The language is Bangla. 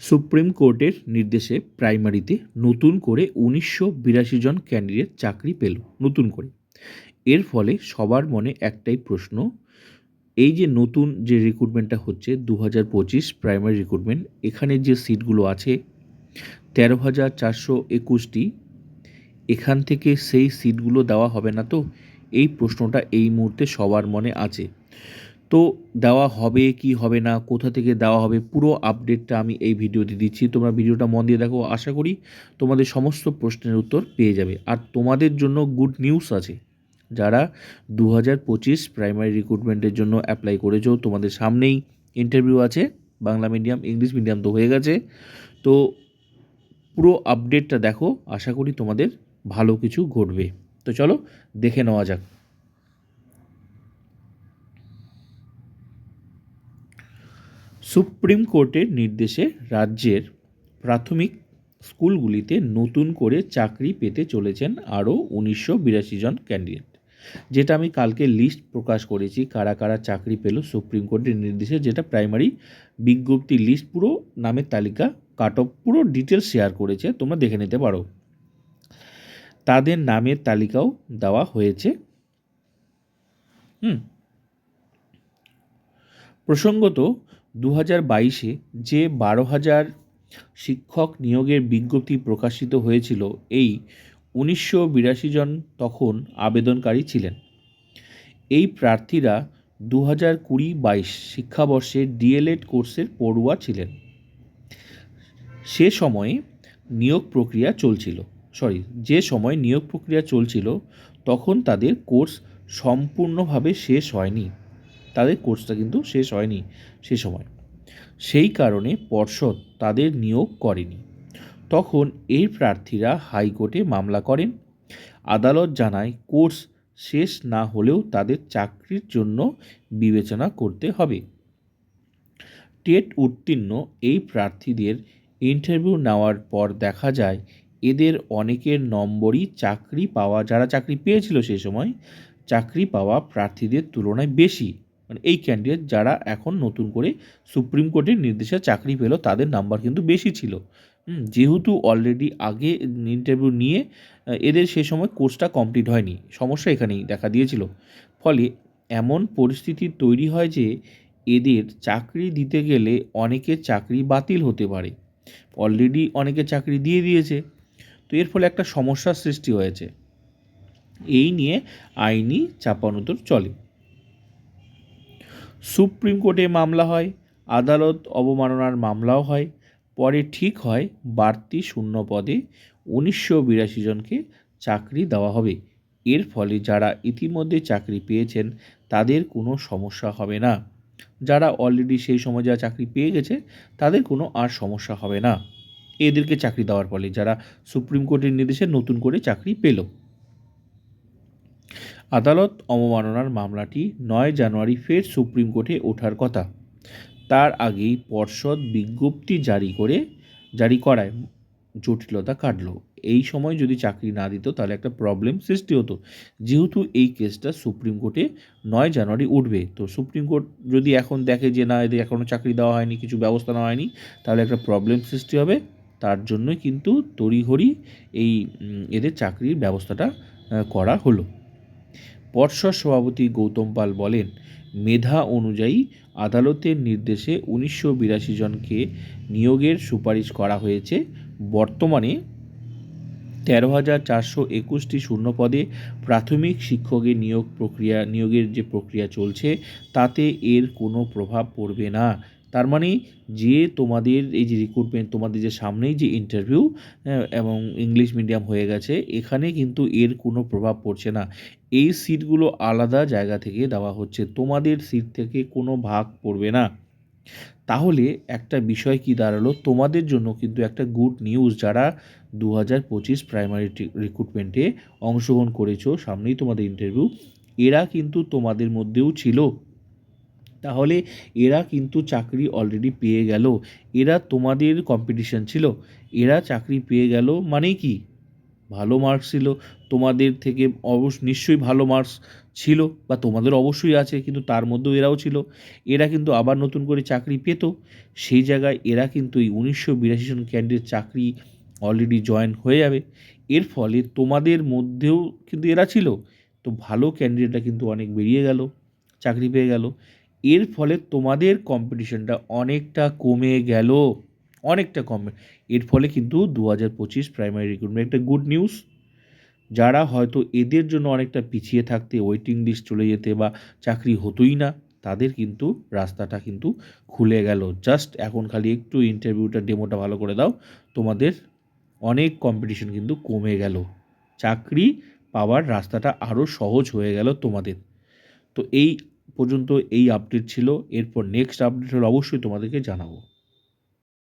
সুপ্রিম কোর্টের নির্দেশে প্রাইমারিতে নতুন করে উনিশশো বিরাশি জন ক্যান্ডিডেট চাকরি পেল, নতুন করে। এর ফলে সবার মনে একটাই প্রশ্ন, এই যে নতুন যে রিক্রুটমেন্টটা হচ্ছে দু হাজার পঁচিশ প্রাইমারি রিক্রুটমেন্ট, এখানে যে সিটগুলো আছে, তেরো হাজার চারশো একুশটি, এখান থেকে সেই সিটগুলো দেওয়া হবে না তো? এই প্রশ্নটা এই মুহূর্তে সবার মনে আছে। তো দেওয়া হবে কি হবে না, কোথা থেকে দেওয়া হবে, পুরো আপডেটটা আমি এই ভিডিওতে দিচ্ছি। তোমরা ভিডিওটা মন দিয়ে দেখো, আশা করি তোমাদের সমস্ত প্রশ্নের উত্তর পেয়ে যাবে। আর তোমাদের জন্য গুড নিউজ আছে। যারা দু হাজার পঁচিশ প্রাইমারি রিক্রুটমেন্টের জন্য অ্যাপ্লাই করেছ, তোমাদের সামনেই ইন্টারভিউ আছে। বাংলা মিডিয়াম ইংলিশ মিডিয়াম তো হয়ে গেছে। তো পুরো আপডেটটা দেখো, আশা করি তোমাদের ভালো কিছু ঘটবে। তো চলো, দেখে নেওয়া যাক। সুপ্রিম কোর্টের নির্দেশে রাজ্যের প্রাথমিক স্কুলগুলিতে নতুন করে চাকরি পেতে চলেছেন আরও উনিশশো বিরাশি জন ক্যান্ডিডেট। যেটা আমি কালকে লিস্ট প্রকাশ করেছি, কারা কারা চাকরি পেল সুপ্রিম কোর্টের নির্দেশে, যেটা প্রাইমারি বিজ্ঞপ্তি লিস্ট পুরো নামের তালিকা কাট অফ পুরো ডিটেলস শেয়ার করেছে, তোমরা দেখে নিতে পারো। তাদের নামের তালিকাও দেওয়া হয়েছে। হুম। প্রসঙ্গত দু হাজার বাইশে যে বারো হাজার শিক্ষক নিয়োগের বিজ্ঞপ্তি প্রকাশিত হয়েছিল, এই উনিশশো বিরাশি জন তখন আবেদনকারী ছিলেন। এই প্রার্থীরা দু হাজার কুড়ি বাইশ শিক্ষাবর্ষে ডিএলএড কোর্সের পড়ুয়া ছিলেন। সে সময়ে নিয়োগ প্রক্রিয়া চলছিল, সরি, যে সময় নিয়োগ প্রক্রিয়া চলছিল, তখন তাদের কোর্স সম্পূর্ণভাবে শেষ হয়নি। তাদের কোর্সটা কিন্তু শেষ হয়নি সে সময়। সেই কারণে পর্ষদ তাদের নিয়োগ করেনি। তখন এই প্রার্থীরা হাইকোর্টে মামলা করেন। আদালত জানায় কোর্স শেষ না হলেও তাদের চাকরির জন্য বিবেচনা করতে হবে। টেট উত্তীর্ণ এই প্রার্থীদের ইন্টারভিউ নেওয়ার পর দেখা যায়, এদের অনেকের নম্বরই চাকরি পাওয়া, যারা চাকরি পেয়েছিল সেই সময়, চাকরি পাওয়া প্রার্থীদের তুলনায় বেশি। মানে এই ক্যান্ডিডেট যারা এখন নতুন করে সুপ্রিম কোর্টের নির্দেশে চাকরি পেল, তাদের নাম্বার কিন্তু বেশি ছিল। যেহেতু অলরেডি আগে ইন্টারভিউ নিয়ে এদের সে সময় কোর্সটা কমপ্লিট হয়নি, সমস্যা এখানেই দেখা দিয়েছিল। ফলে এমন পরিস্থিতি তৈরি হয় যে, এদের চাকরি দিতে গেলে অনেকের চাকরি বাতিল হতে পারে। অলরেডি অনেকে চাকরি দিয়ে দিয়েছে, তো এর ফলে একটা সমস্যার সৃষ্টি হয়েছে। এই নিয়ে আইনি চাপানোতর চলে। সুপ্রিম কোর্টে মামলা হয়, আদালত অবমাননার মামলাও হয়, পরে ঠিক হয় বাড়তি শূন্য পদে উনিশশো বিরাশি জনকে চাকরি দেওয়া হবে। এর ফলে যারা ইতিমধ্যে চাকরি পেয়েছেন, তাদের কোনো সমস্যা হবে না। যারা অলরেডি সেই সময় যারা চাকরি পেয়ে গেছে, তাদের কোনো আর সমস্যা হবে না। এদেরকে চাকরি দেওয়ার ফলে যারা সুপ্রিম কোর্টের নির্দেশে নতুন করে চাকরি পেল। আদালত অবমাননার মামলাটি নয় জানুয়ারি ফের সুপ্রিম কোর্টে ওঠার কথা। তার আগেই পর্ষদ বিজ্ঞপ্তি জারি করে, জারি করায় জটিলতা কাটল। এই সময় যদি চাকরি না দিত, তাহলে একটা প্রবলেম সৃষ্টি হতো। যেহেতু এই কেসটা সুপ্রিম কোর্টে নয় জানুয়ারি উঠবে, তো সুপ্রিম কোর্ট যদি এখন দেখে যে, না, এদের এখনও চাকরি দেওয়া হয়নি, কিছু ব্যবস্থা নেওয়া হয়নি তাহলে একটা প্রবলেম সৃষ্টি হবে। তার জন্যই কিন্তু তড়িঘড়ি এই এদের চাকরির ব্যবস্থাটা করা হলো। পর্ষদ সভাপতি গৌতম পাল বলেন, মেধা অনুযায়ী আদালতের নির্দেশে উনিশশো বিরাশি জনকে নিয়োগের সুপারিশ করা হয়েছে। বর্তমানে তেরো হাজার চারশো একুশটি শূন্যপদে প্রাথমিক শিক্ষকের নিয়োগ প্রক্রিয়া, নিয়োগের যে প্রক্রিয়া চলছে, তাতে এর কোনো প্রভাব পড়বে না। তার মানে যে তোমাদের এই যে রিক্রুটমেন্ট তোমাদের যে সামনেই যে ইন্টারভিউ এবং ইংলিশ মিডিয়াম হয়ে গেছে, এখানে কিন্তু এর কোনো প্রভাব পড়ছে না। এই সিটগুলো আলাদা জায়গা থেকে দেওয়া হচ্ছে। তোমাদের সিট থেকে কোনো ভাগ পড়বে না। তাহলে একটা বিষয় কি দাঁড়াল? তোমাদের জন্য কিন্তু একটা গুড নিউজ যারা দু হাজার পঁচিশ প্রাইমারি রিক্রুটমেন্টে অংশগ্রহণ করেছ, সামনেই তোমাদের ইন্টারভিউ এরা কিন্তু তোমাদের মধ্যেও ছিল। তাহলে এরা কিন্তু চাকরি অলরেডি পেয়ে গেল। এরা তোমাদের কম্পিটিশন ছিল। এরা চাকরি পেয়ে গেল মানে কি? ভালো মার্কস ছিল। তোমাদের থেকে অবশ্য নিশ্চয়ই ভালো মার্কস ছিল বা তোমাদের অবশ্যই আছে, কিন্তু তার মধ্যেও এরাও ছিল। এরা কিন্তু আবার নতুন করে চাকরি পেত। সেই জায়গায় এরা কিন্তু এই উনিশশো বিরাশি জন ক্যান্ডিডেট চাকরি অলরেডি জয়েন হয়ে যাবে। এর ফলে তোমাদের মধ্যেও কিন্তু এরা ছিল। তো ভালো ক্যান্ডিডেটরা কিন্তু অনেক বেরিয়ে গেল, চাকরি পেয়ে গেল। এর ফলে তোমাদের কম্পিটিশনটা অনেকটা কমে গেল। অনেকটা কমে। এর ফলে কিন্তু দু হাজার পঁচিশ প্রাইমারি রিক্রুটমেন্ট একটা গুড নিউজ যারা হয়তো এদের জন্য অনেকটা পিছিয়ে থাকতে ওয়েটিং লিস্ট চলে যেতে বা চাকরি হতোই না, তাদের কিন্তু রাস্তাটা কিন্তু খুলে গেল। জাস্ট এখন খালি একটু ইন্টারভিউটা ডেমোটা ভালো করে দাও, তোমাদের অনেক কম্পিটিশন কিন্তু কমে গেল। চাকরি পাওয়ার রাস্তাটা আরও সহজ হয়ে গেল তোমাদের। তো এই পর্যন্ত এই আপডেট ছিল। এরপর নেক্সট আপডেট হলে অবশ্যই তোমাদেরকে জানাব।